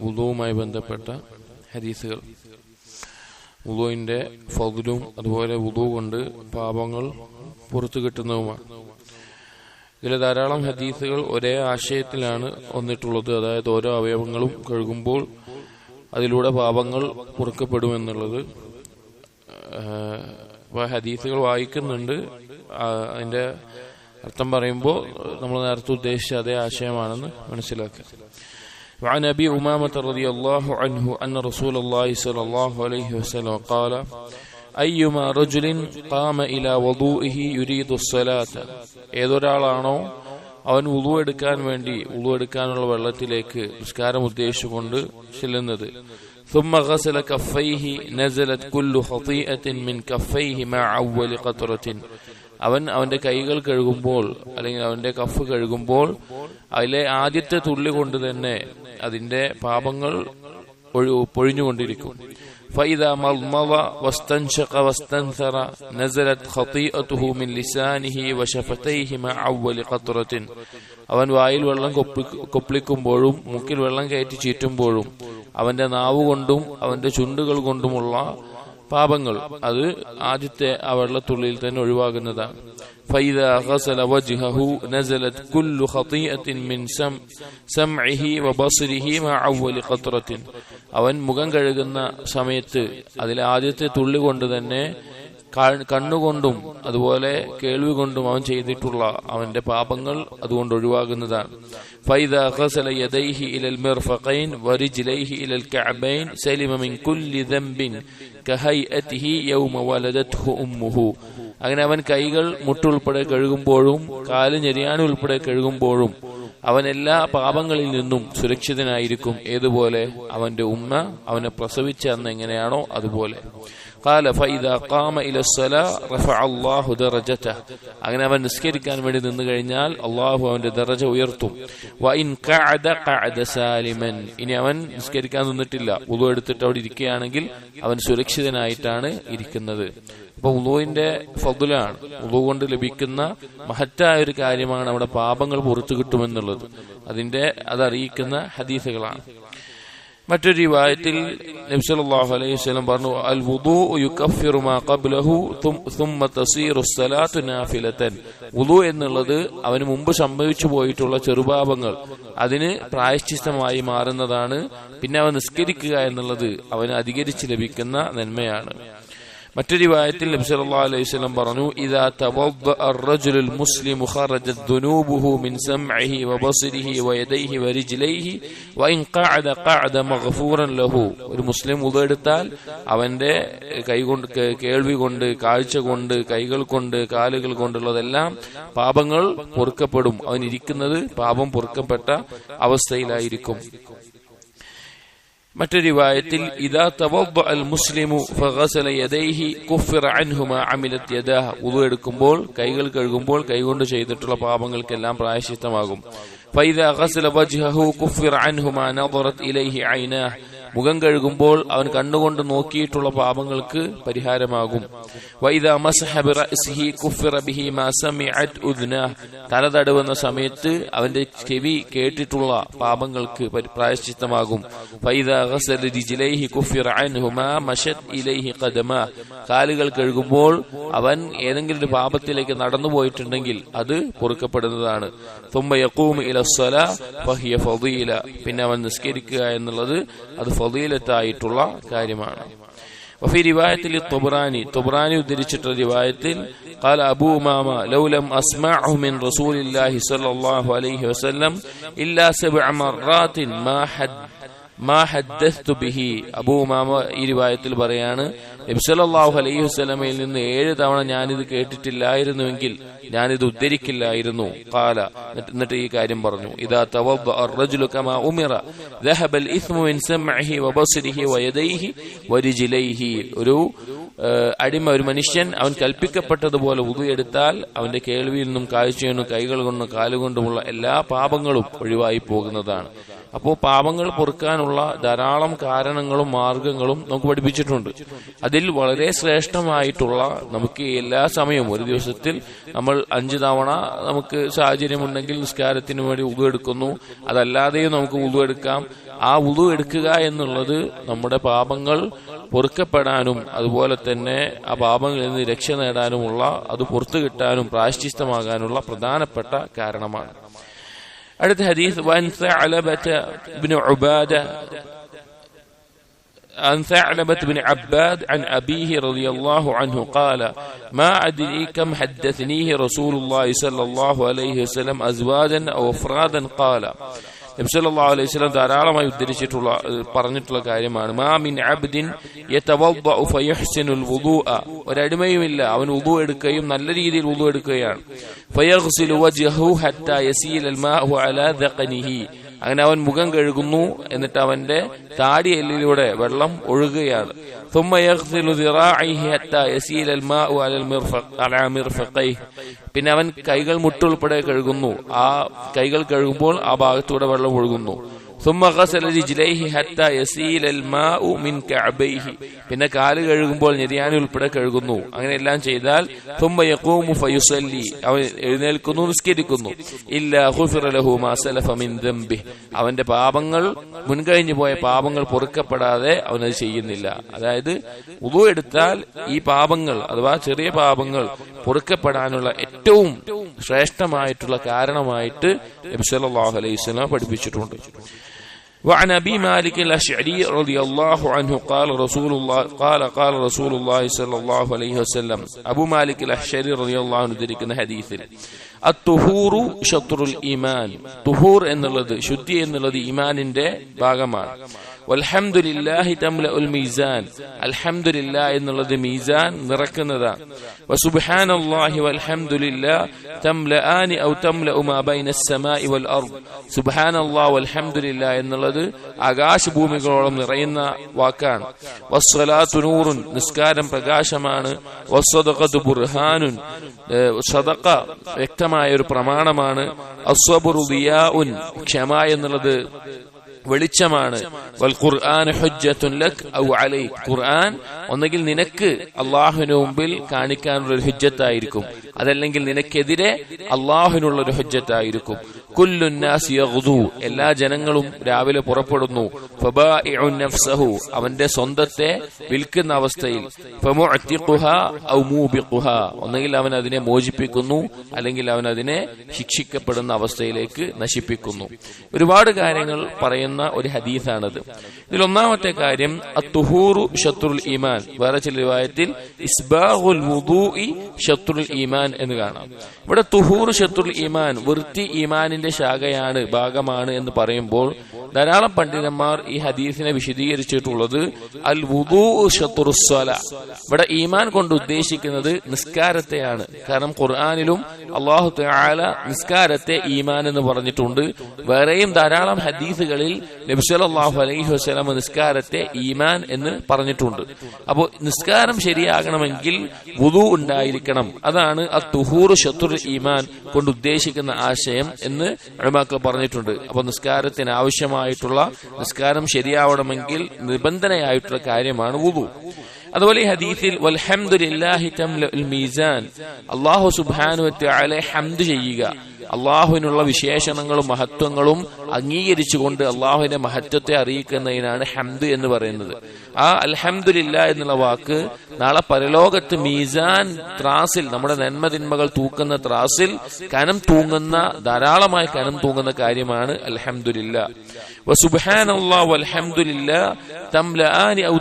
വുളുവുമായി ബന്ധപ്പെട്ട ഹദീസുകൾ. ഉദുവിന്റെ ഫതിലും അതുപോലെ വുളു കൊണ്ട് പാപങ്ങൾ പുറത്തു കിട്ടുന്നതുമാണ്. ഇതിലെ ധാരാളം ഹദീസുകൾ ഒരേ ആശയത്തിലാണ് വന്നിട്ടുള്ളത്. അതായത് ഓരോ അവയവങ്ങളും കഴുകുമ്പോൾ അതിലൂടെ പാപങ്ങൾ പുറക്കപ്പെടുമെന്നുള്ളത് ഹദീസുകൾ വായിക്കുന്നുണ്ട്. അതിന്റെ അർത്ഥം പറയുമ്പോൾ നമ്മൾ നേരത്തെ ഉദ്ദേശിച്ച അതേ ആശയമാണെന്ന് മനസ്സിലാക്കുക. وعن ابي امامه رضي الله عنه ان رسول الله صلى الله عليه وسلم قال ايما رجل قام الى وضوئه يريد الصلاه ഏതൊരാളാണോ അവൻ ഉളു എടുക്കാൻ വേണ്ടി ഉളു എടുക്കാനുള്ള വെള്ളത്തിലേക്ക് നിസ്കാരം ഉദ്ദേശിച്ചുകൊണ്ട് ചെല്ലുന്നത് ثم غسل كفيه نزلت كل خطيئة من كفيه مع أول قطرة അവൻ അവന്റെ കൈകൾ കഴുകുമ്പോൾ അല്ലെങ്കിൽ അവന്റെ കഫ് കഴുകുമ്പോൾ അതിലെ ആദ്യത്തെ തുള്ളി കൊണ്ട് തന്നെ അതിന്റെ പാപങ്ങൾ ഒഴു- പൊഴിഞ്ഞുകൊണ്ടിരിക്കും فإذا مضمض واستنشق واستنثر نزلت خطيئته من لسانه وشفتيه مع أول قطرة അവൻ വായിൽ വെള്ളം കൊപ്പി- കൊപ്പിളിക്കുമ്പോഴും മൂക്കിൽ വെള്ളം കയറ്റി ചീറ്റുമ്പോഴും അവന്റെ നാവ് കൊണ്ടും അവന്റെ ചുണ്ടുകൾ കൊണ്ടുമുള്ള പാപങ്ങൾ അത് ആദ്യത്തെ ആ വെള്ളത്തുള്ളിയിൽ തന്നെ ഒഴിവാകുന്നതാണ് فإذا غسل وجهه نزلت كل خطيئة من سم سمعه وبصره مع أول قطرة അവൻ മുഖം കഴുകുന്ന സമയത്ത് അതിലെ ആദ്യത്തെ തുള്ളി കൊണ്ട് തന്നെ കാ- കണ്ണുകൊണ്ടും അതുപോലെ കേൾവി കൊണ്ടും അവൻ ചെയ്തിട്ടുള്ള അവന്റെ പാപങ്ങൾ അതുകൊണ്ട് ഒഴിവാകുന്നതാണ്. യദൈഹി ഇലൽ ഇലൽ മിൻ കുല്ലി കഹൈഅതിഹി യൗമ അങ്ങനെ അവൻ കൈകൾ മുട്ടുൾപ്പെടെ കഴുകുമ്പോഴും കാൽ ഞെരിയാനുൾപ്പെടെ കഴുകുമ്പോഴും അവൻ എല്ലാ പാപങ്ങളിൽ നിന്നും സുരക്ഷിതനായിരിക്കും. ഏതുപോലെ? അവന്റെ ഉമ്മ അവനെ പ്രസവിച്ച അന്ന് എങ്ങനെയാണോ അതുപോലെ. قال فاذا قام الى الصلاه رفع الله درجته. അങ്ങനെ അവൻ നിസ്കരിക്കാൻ വേണ്ടി നിന്നു കഴിഞ്ഞാൽ അള്ളാഹു അവന്റെ ദർജ ഉയർത്തും. വൈൻ കഅദ കഅദ സാലിമൻ. ഇനി അവൻ നിസ്കരിക്കാൻ നിന്നിട്ടില്ല. ഉളു എടുത്തിട്ട് അവിടെ ഇരിക്കയാണെങ്കിൽ അവൻ സുരക്ഷിതനായിട്ടാണ് ഇരിക്കുന്നത്. അപ്പൊ ഉളുവിന്റെ ഫതുലാണ് ഉളു കൊണ്ട് ലഭിക്കുന്ന മഹറ്റായ ഒരു കാര്യമാണ് അവിടെ പാപങ്ങൾ പുറത്തു കിട്ടുമെന്നുള്ളത്. അതിന്റെ അതറിയിക്കുന്ന ഹദീസുകളാണ്. മറ്റൊരു വായത്തിൽ അലൈഹി പറഞ്ഞു അൽ വുദു യുകഫിറു മാ ഖബ്ലഹു തും- തുമ്മ തസീറു സ്വലാത്തു നാഫിലതൻ വുദൂ എന്നുള്ളത് അവന് മുമ്പ് സംഭവിച്ചു പോയിട്ടുള്ള ചെറുപാപങ്ങൾ. അതിന് പ്രായശ്ചിത്തമായി മാറുന്നതാണ്. പിന്നെ അവൻ നിസ്കരിക്കുക എന്നുള്ളത് അവന് അധികരിച്ച് ലഭിക്കുന്ന നന്മയാണ്. മറ്റൊരു വായത്തിൽ നബി സല്ലല്ലാഹു അലൈഹി വസല്ലം പറഞ്ഞു ഇദാ തവദ്ദ അർ-റജുലുൽ മുസ്ലിമു ഖറജത് ദുനൂബുഹു മിൻ സംഇഹി വബസ്രിഹി വയദൈഹി വ ഇൻ ഖഅദ ഖഅദ മഗ്ഫൂറൻ ലഹു. ഒരു മുസ്ലിം ഉദ എടുത്താൽ അവന്റെ കൈകൊണ്ട് കേൾവി കൊണ്ട് കാഴ്ച കൊണ്ട് കൈകൾ കൊണ്ട് കാലുകൾ കൊണ്ടുള്ളതെല്ലാം പാപങ്ങൾ പൊറുക്കപ്പെടും. അവൻ ഇരിക്കുന്നത് പാപം പൊറുക്കപ്പെട്ട അവസ്ഥയിലായിരിക്കും. മറ്റൊരു വായത്തിൽ ഇതാ തവബ് അൽ മുസ്ലിമു ഫഗസല യദൈഹി കുഫിറ അൻഹുമാ അമിലത് യദാഹ് എടുക്കുമ്പോൾ കൈകൾ കഴുകുമ്പോൾ കൈകൊണ്ട് ചെയ്തിട്ടുള്ള പാപങ്ങൾക്കെല്ലാം പ്രായശ്ചിത്തമാകും. ഫൈദാ ഗസല വജ്ഹഹു കുഫിറ അൻഹുമാ നദറത് ഇലൈഹി ഐനാഹ്. മുഖം കഴുകുമ്പോൾ അവൻ കണ്ണുകൊണ്ട് നോക്കിയിട്ടുള്ള പാപങ്ങൾക്ക് പരിഹാരമാകും. തല തടവുന്ന സമയത്ത് അവന്റെ ചെവി കേട്ടിട്ടുള്ള പാപങ്ങൾക്ക് പ്രായശ്ചിത്തമാകും. കാലുകൾ കഴുകുമ്പോൾ അവൻ ഏതെങ്കിലും ഒരു പാപത്തിലേക്ക് നടന്നു പോയിട്ടുണ്ടെങ്കിൽ അത് പൊറുക്കപ്പെടുന്നതാണ്. പിന്നെ അവൻ നിസ്കരിക്കുക എന്നുള്ളത് അത് ഫളീലത്തായിട്ടുള്ള കാര്യമാണ് وفي رواية للطبراني طبراني ودرجة رواية قال أبو أمامة لو لم أسمعه من رسول الله صلى الله عليه وسلم إلا سبع مرات ما حد മാ ഹദ്ദസ്തു ബിഹി. അബൂമാമ ഈ പറയാണ് നബ്സലാഹു അലൈഹി വസ്ലമയിൽ നിന്ന് ഏഴ് തവണ ഞാനിത് കേട്ടിട്ടില്ലായിരുന്നുവെങ്കിൽ ഞാനിത് ഉദ്ധരിക്കില്ലായിരുന്നു. കാല എന്നിട്ട് ഈ കാര്യം പറഞ്ഞു. ഇതാ തവജുലു കമാ ഉമിറ. ഇസ്മു മിൻ വബസ്രിഹി വയദൈഹി ഒരു അടിമ ഒരു മനുഷ്യൻ അവൻ കൽപ്പിക്കപ്പെട്ടതുപോലെ ഉതുയെടുത്താൽ അവന്റെ കേൾവിയിൽ നിന്നും കാഴ്ചയിൽ നിന്നും കൈകൾ കൊണ്ടും കാലുകൊണ്ടുമുള്ള എല്ലാ പാപങ്ങളും ഒഴിവായി പോകുന്നതാണ്. അപ്പോൾ പാപങ്ങൾ പൊറുക്കാനുള്ള ധാരാളം കാരണങ്ങളും മാർഗങ്ങളും നമുക്ക് പഠിപ്പിച്ചിട്ടുണ്ട്. അതിൽ വളരെ ശ്രേഷ്ഠമായിട്ടുള്ള നമുക്ക് എല്ലാ സമയവും ഒരു ദിവസത്തിൽ നമ്മൾ അഞ്ച് തവണ നമുക്ക് സാഹചര്യമുണ്ടെങ്കിൽ നിസ്കാരത്തിന് വേണ്ടി ഉതു എടുക്കുന്നു. അതല്ലാതെയും നമുക്ക് ഉതു എടുക്കാം. ആ ഉതു എടുക്കുക എന്നുള്ളത് നമ്മുടെ പാപങ്ങൾ പൊറുക്കപ്പെടാനും അതുപോലെ തന്നെ ആ പാപങ്ങളിൽ നിന്ന് രക്ഷ നേടാനുമുള്ള അത് പുറത്തു കിട്ടാനും പ്രായശ്ചിത്തമാകാനുള്ള പ്രധാനപ്പെട്ട കാരണമാണ്. അടുത്ത ഹദീസ് വൻ ثعلبة بن عبادة عن ثعلبة بن عباد عن أبيه رضي الله عنه قال ما أدري كم حدثنيه رسول الله صلى الله عليه وسلم أزواجا أو أفرادا قال നബ്സല്ലാ അലൈഹി സ്വലം ധാരാളമായി ഉദ്ധരിച്ചിട്ടുള്ള പറഞ്ഞിട്ടുള്ള കാര്യമാണ്. മാ മിൻ അബ്ദിൻ ഒരടിമയുമില്ല. അവൻ ഉദു എടുക്കുകയും നല്ല രീതിയിൽ ഉദു എടുക്കുകയാണ്. അങ്ങനെ അവൻ മുഖം കഴുകുന്നു എന്നിട്ട് അവന്റെ താടി എല്ലിലൂടെ വെള്ളം ഒഴുകുകയാണ്. പിന്നെ അവൻ കൈകൾ മുട്ടുൾപ്പെടെ കഴുകുന്നു. ആ കൈകൾ കഴുകുമ്പോൾ ആ ഭാഗത്തൂടെ വെള്ളം ഒഴുകുന്നു. ثم غسل رجليه حتى يسيل الماء من كعبيه. പിന്നെ كال കഴുകുമ്പോൾ ഞെരിയാനി ഉൾപ്പെടെ കഴുകുന്നു. അങ്ങനെ എല്ലാം ചെയ്താൽ ثم يقوم فيصلي. അവൻ എഴുന്നേൽക്കുന്നു നിസ്കരിക്കുന്നു. الا غفر له ما سلف من ذنبه അവന്റെ പാപങ്ങൾ മുൻകഴിഞ്ഞു പോയ പാപങ്ങൾ പൊറുക്കപ്പെടാതെ അവൻ അത് ചെയ്യുന്നില്ല. അതായത് ഉതു എടുത്താൽ ഈ പാപങ്ങൾ അഥവാ ചെറിയ പാപങ്ങൾ പൊറുക്കപ്പെടാനുള്ള ഏറ്റവും ശ്രേഷ്ഠമായിട്ടുള്ള കാരണമായിട്ട് നബി സല്ലല്ലാഹു അലൈഹി വസല്ലം പഠിപ്പിച്ചിട്ടുണ്ട് وعن ابي مالك الاشعري رضي الله عنه قال رسول الله قال قال رسول الله صلى الله عليه وسلم ابو مالك الاشعري رضي الله عنه ധരിക്കുന്ന ഹദീസിൽ അത്തുഹൂറു ഷത്രുൽ ഈമാൻ തുഹൂർ എന്നുള്ളത് ശുദ്ധി എന്നുള്ളത് ഈമാനിന്റെ ഭാഗമാണ് വൽഹംദുലില്ലാഹി തംല ഉൽ മീസാൻ അൽഹംദുലില്ലാ എന്നുള്ളത് മീസാൻ നിറക്കുന്നതാണ് വസുബ്ഹാനല്ലാഹി വൽഹംദുലില്ലാ തംലആനി ഔ തംലഉ മാ ബൈന السماء والارض സുബ്ഹാനല്ലാഹ് വൽഹംദുലില്ലാ എന്നുള്ളത് ആകാശഭൂമികളോളം നിറയുന്ന വാക്കാണ് വസ്സലാത്തു നൂറുൻ നിസ്കാരം പ്രകാശമാണ് വസ്സദഖത്തു ബുർഹാനുൻ ഏഹ് സദഖ വ്യക്തമായ ഒരു പ്രമാണമാണ് അസ്വബുറു ദിയാഉൻ ക്ഷമ എന്നുള്ളത് വെളിച്ചമാണ്. ഖുർആൻ ഒന്നെങ്കിൽ നിനക്ക് അള്ളാഹുവിന് മുമ്പിൽ കാണിക്കാനുള്ള ഒരു ഹുജ്ജത്തായിരിക്കും. അതല്ലെങ്കിൽ നിനക്കെതിരെ അള്ളാഹുവിനുള്ള ഒരു ഹുജ്ജത്തായിരിക്കും. കുല്ലുന്നാസ് യഗ്ദു. എല്ലാ ജനങ്ങളും രാവിലെ പുറപ്പെടുന്നു. നഫ്സഹു. അവന്റെ സ്വന്തത്തെ വിൽക്കുന്ന അവസ്ഥയിൽ. ഒന്നുകിൽ അവൻ അതിനെ മോചിപ്പിക്കുന്നു അല്ലെങ്കിൽ അവൻ അതിനെ ശിക്ഷിക്കപ്പെടുന്ന അവസ്ഥയിലേക്ക് നശിപ്പിക്കുന്നു. ഒരുപാട് കാര്യങ്ങൾ പറയുന്ന ഒരു ഹദീസാണത്. ഇതിൽ ഒന്നാമത്തെ കാര്യം അത്തുഹൂറു ഷത്രുൽ ഈമാൻ. വേറെ ചില രൂപത്തിൽ ഇസ്ബാഹുൽ ഷത്രുൽ ഈമാൻ എന്ന് കാണാം. ഇവിടെ തുഹൂർ ഷത്രുൽ ഈമാൻ വൃത്തി ഈമാനിന്റെ ശാഖയാണ് ഭാഗമാണ് എന്ന് പറയുമ്പോൾ ധാരാളം പണ്ഡിതന്മാർ ഈ ഹദീസിനെ വിശദീകരിച്ചിട്ടുള്ളത് അൽ വുദൂ ഷത്രുസ്വല ഇവിടെ ഈമാൻ കൊണ്ട് ഉദ്ദേശിക്കുന്നത് നിസ്കാരത്തെയാണ്. കാരണം ഖുർആാനിലും അള്ളാഹു തആല നിസ്കാരത്തെ ഈമാൻ എന്ന് പറഞ്ഞിട്ടുണ്ട്. വേറെയും ധാരാളം ഹദീസുകളിൽ നബിസ്വലാഹു അലൈഹി വസ്ലാം നിസ്കാരത്തെ ഈമാൻ എന്ന് പറഞ്ഞിട്ടുണ്ട്. അപ്പോൾ നിസ്കാരം ശരിയാകണമെങ്കിൽ വുദു ഉണ്ടായിരിക്കണം. അതാണ് അ തുഹൂർ ഷത്തുർ ഈമാൻ കൊണ്ട് ഉദ്ദേശിക്കുന്ന ആശയം എന്ന് അഴിമാക്കൾ പറഞ്ഞിട്ടുണ്ട്. അപ്പൊ നിസ്കാരത്തിന് ആവശ്യമായിട്ടുള്ള നിസ്കാരം ശരിയാവണമെങ്കിൽ നിബന്ധനയായിട്ടുള്ള കാര്യമാണ് വുദു. അതുപോലെ തംലഉൽ മീസാൻ. സുബ്ഹാനഹു വതആല ഹംദ് ചെയ്യുക. അള്ളാഹുവിനുള്ള വിശേഷണങ്ങളും മഹത്വങ്ങളും അംഗീകരിച്ചുകൊണ്ട് അള്ളാഹുവിന്റെ മഹത്വത്തെ അറിയിക്കുന്നതിനാണ് ഹംദ് എന്ന് പറയുന്നത്. ആ അൽഹംദുലില്ല എന്നുള്ള വാക്ക് നാളെ പരലോകത്ത് മീസാൻ ത്രാസിൽ നമ്മുടെ നന്മതിന്മകൾ തൂക്കുന്ന ത്രാസിൽ കനം തൂങ്ങുന്ന ധാരാളമായി കനം തൂങ്ങുന്ന കാര്യമാണ് അലഹമുല്ല ഔ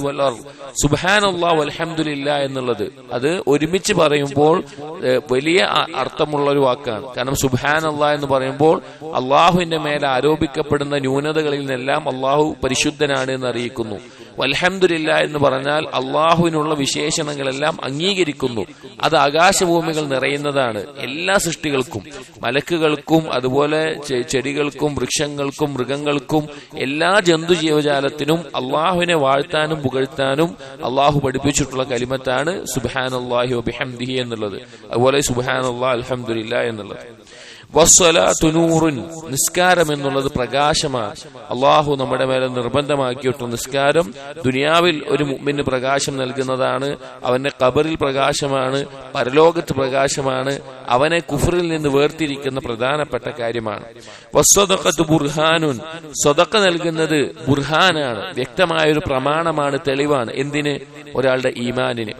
വൽ അർദ്. എന്നുള്ളത്. അത് ഒരുമിച്ച് പറയുമ്പോൾ വലിയ അർത്ഥമുള്ള ഒരു വാക്കാണ്. കാരണം സുബാൻ അള്ളാഹ് എന്ന് പറയുമ്പോൾ അള്ളാഹുവിന്റെ മേലെ ആരോപിക്കപ്പെടുന്ന ന്യൂനതകളിൽ നിന്നെല്ലാം അള്ളാഹു പരിശുദ്ധനാണ് എന്ന് അറിയിക്കുന്നു. വൽഹംദുലില്ല എന്ന് പറഞ്ഞാൽ അള്ളാഹുവിനുള്ള വിശേഷണങ്ങളെല്ലാം അംഗീകരിക്കുന്നു. അത് ആകാശഭൂമികൾ നിറയുന്നതാണ്. എല്ലാ സൃഷ്ടികൾക്കും മലക്കുകൾക്കും അതുപോലെ ചെടികൾക്കും വൃക്ഷങ്ങൾക്കും മൃഗങ്ങൾക്കും എല്ലാ ജന്തു ജീവജാലത്തിനും അള്ളാഹുവിനെ വാഴ്ത്താനും പുകഴ്ത്താനും അള്ളാഹു പഠിപ്പിച്ചിട്ടുള്ള കലിമത്താണ് സുബാൻ അള്ളാഹി എന്നുള്ളത്. അതുപോലെ സുബാൻ അള്ളാഹ് അലഹമുല്ല എന്നുള്ളത്. വസ്സലാത്തു നൂറുൻ നിസ്കാരം എന്നുള്ളത് പ്രകാശമാണ്. അള്ളാഹു നമ്മുടെ മേലെ നിർബന്ധമാക്കിയിട്ട് നിസ്കാരം ദുനിയാവിൽ ഒരു മുമ്പിന് പ്രകാശം നൽകുന്നതാണ് അവന്റെ കബറിൽ പ്രകാശമാണ് പരലോകത്ത് പ്രകാശമാണ് അവനെ കുഫറിൽ നിന്ന് വേർതിരിക്കുന്ന പ്രധാനപ്പെട്ട കാര്യമാണ്. വസ്വതക്കത്ത് ബുർഹാനുൻ സ്വതക്ക നൽകുന്നത് ബുർഹാനാണ് വ്യക്തമായ ഒരു പ്രമാണമാണ് തെളിവാണ്. എന്തിന്? ഒരാളുടെ ഈമാനിന്.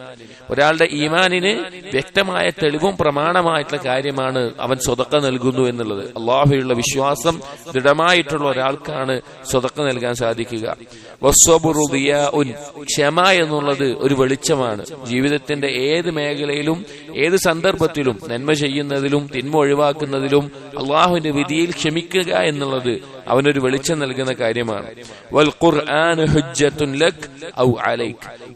ഒരാളുടെ ഈമാനിന് വ്യക്തമായ തെളിവും പ്രമാണമായിട്ടുള്ള കാര്യമാണ് അവൻ സ്വതക്ക നൽകുന്നു എന്നുള്ളത്. അള്ളാഹുയുള്ള വിശ്വാസം ദൃഢമായിട്ടുള്ള ഒരാൾക്കാണ് സ്വതക്ക നൽകാൻ സാധിക്കുക. ക്ഷമ എന്നുള്ളത് ഒരു വെളിച്ചമാണ്. ജീവിതത്തിന്റെ ഏത് മേഖലയിലും ഏത് സന്ദർഭത്തിലും നന്മ ചെയ്യുന്നതിലും തിന്മ ഒഴിവാക്കുന്നതിലും അള്ളാഹുവിന്റെ വിധിയിൽ ക്ഷമിക്കുക എന്നുള്ളത് അവനൊരു വെളിച്ചം നൽകുന്ന കാര്യമാണ്. വൽ ഖുർആൻ ഹുജ്ജത്തുൻ ലക് ഔ അലൈക്.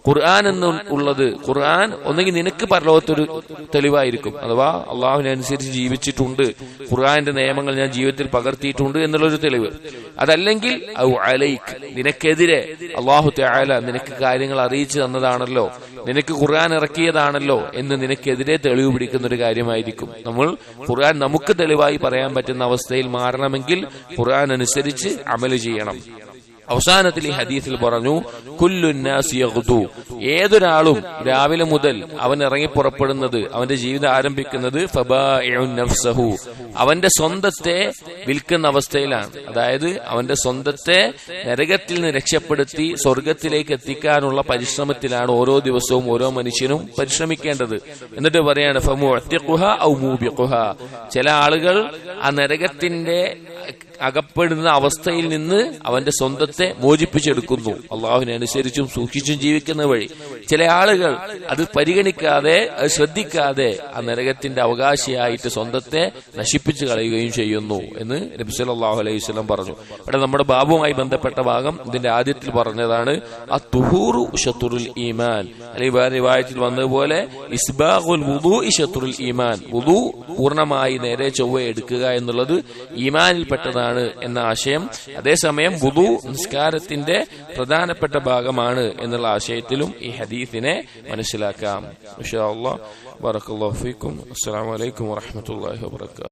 ഖുർആൻ എന്ന് ഉള്ളത് ഖുർആൻ ഒന്നെങ്കിൽ നിനക്ക് പരലോകത്തൊരു തെളിവായിരിക്കും. അഥവാ അള്ളാഹുവിനനുസരിച്ച് ജീവിച്ചിട്ടുണ്ട്. ഖുർആന്റെ നിയമങ്ങൾ ഞാൻ ജീവിതത്തിൽ പകർത്തിയിട്ടുണ്ട് എന്നുള്ളൊരു തെളിവ്. അതല്ലെങ്കിൽ ഔ അലൈക് നിനക്കെതിരെ അള്ളാഹു തആല നിനക്ക് കാര്യങ്ങൾ അറിയിച്ചു തന്നതാണല്ലോ. നിനക്ക് ഖുർആൻ ഇറക്കിയതാണല്ലോ എന്ന് നിനക്കെതിരെ തെളിവ് പിടിക്കുന്ന ഒരു കാര്യമായിരിക്കും. നമ്മൾ ഖുർആൻ നമുക്ക് തെളിവായി പറയാൻ പറ്റുന്ന അവസ്ഥയിൽ മാറണമെങ്കിൽ ഖുർആൻ അനുസരിച്ച് അമൽ ചെയ്യണം. അവസാനത്തിൽ ഈ ഹദീസിൽ പറഞ്ഞു കുല്ലുന്നാസ് യഗ്ദു. ഏതൊരാളും രാവിലെ മുതൽ അവൻ ഇറങ്ങി പുറപ്പെടുന്നത് അവന്റെ ജീവിതം ആരംഭിക്കുന്നത് നഫ്സഹു. അവന്റെ സ്വന്തത്തെ വിൽക്കുന്ന അവസ്ഥയിലാണ്. അതായത് അവന്റെ സ്വന്തത്തെ നരകത്തിൽ നിന്ന് രക്ഷപ്പെടുത്തി സ്വർഗത്തിലേക്ക് എത്തിക്കാനുള്ള പരിശ്രമത്തിലാണ് ഓരോ ദിവസവും ഓരോ മനുഷ്യനും പരിശ്രമിക്കേണ്ടത്. എന്നിട്ട് പറയാണ് ചില ആളുകൾ ആ നരകത്തിന്റെ അകപ്പെടുന്ന അവസ്ഥയിൽ നിന്ന് അവന്റെ സ്വന്തത്തെ മോചിപ്പിച്ചെടുക്കുന്നു. അള്ളാഹുവിനെ അനുസരിച്ചും സൂക്ഷിച്ചും ജീവിക്കുന്ന വഴി. ചില ആളുകൾ അത് പരിഗണിക്കാതെ അത് ശ്രദ്ധിക്കാതെ ആ നരകത്തിന്റെ അവകാശിയായിട്ട് സ്വന്തത്തെ നശിപ്പിച്ചു കളയുകയും ചെയ്യുന്നു എന്ന് നബി സല്ലല്ലാഹു അലൈഹി വസല്ലം പറഞ്ഞു. ഇവിടെ നമ്മുടെ ബാബുമായി ബന്ധപ്പെട്ട ഭാഗം ഇതിന്റെ ആദ്യത്തിൽ പറഞ്ഞതാണ് ആ തുഹൂറു ഷത്തുറുൽ ഈമാൻ. അല്ലെങ്കിൽ വേറെ വന്നതുപോലെ ഇസ്ബാഖുൽ ഈമാൻ. വുദൂ പൂർണമായി നേരെ ചൊവ്വ എടുക്കുക എന്നുള്ളത് ഈമാനിൽപ്പെട്ടതാണ്. എന്ന ആശയം. അതേസമയം വുദു നിസ്കാരത്തിന്റെ പ്രധാനപ്പെട്ട ഭാഗമാണ് എന്നുള്ള ആശയത്തിലും ഈ ഹദീഫിനെ മനസ്സിലാക്കാം. ഇൻഷാ അള്ളാഹ് ബറക്കല്ലാഹു ഫീക്കും. അസ്സലാമു അലൈക്കും വറഹ്മത്തുള്ളാഹി വബറകാതുഹു.